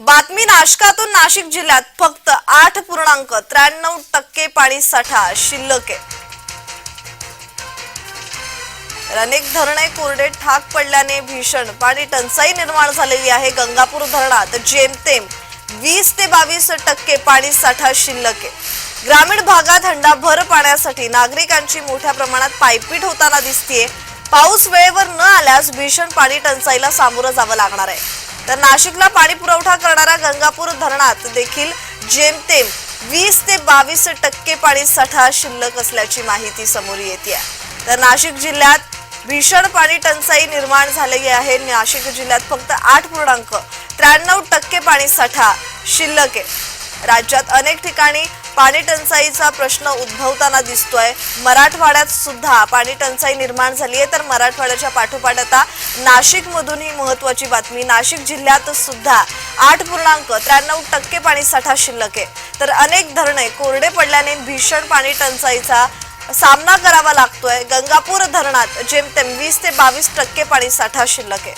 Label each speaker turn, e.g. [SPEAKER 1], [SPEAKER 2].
[SPEAKER 1] बातमी नाशकातून नाशिक जिल्ह्यात फक्त आठ पूर्णांक त्र्याण्णव टक्के पाणी साठा शिल्लक आहे. अनेक धरणे कोरडे ठाक पडल्याने भीषण पाणी टंचाई निर्माण झालेली आहे. गंगापूर धरणात जेमतेम वीस ते बावीस टक्के पाणी साठा शिल्लक आहे. ग्रामीण भागात हंडाभर पाण्यासाठी नागरिकांची मोठ्या प्रमाणात पायपीट होताना दिसतीये. पाऊस वेळेवर न आल्यास भीषण पाणी टंचाईला सामोरं जावं लागणार आहे. तर नाशिकला पाणी पुरवठा करणाऱ्या गंगापूर धरणात देखील जेमतेम वीस ते बावीस टक्के पाणी साठा शिल्लक असल्याची माहिती समोर येते तर नाशिक जिल्ह्यात भीषण पाणी टंचाई निर्माण झालेली आहे. नाशिक जिल्ह्यात फक्त आठ पूर्णांक त्र्याण्णव टक्के पाणी साठा शिल्लक आहे. राज्यात अनेक ठिकाणी पाणी टंचाईचा प्रश्न उद्भवताना दिसतोय. मराठवाड्यात सुद्धा पाणी टंचाई निर्माण झाली आहे तर मराठवाड्याच्या पाठोपाठ आता नाशिक मधून ही महत्वाची बातमी. नाशिक जिल्ह्यात सुद्धा आठ पूर्णांक त्र्याण्णव टक्के पाणी साठा शिल्लक आहे. तर अनेक धरणे कोरडे पडल्याने भीषण पाणी टंचाईचा सामना करावा लागतोय. गंगापूर धरणात जेमतेम वीस ते बावीस टक्के पाणी साठा शिल्लक आहे.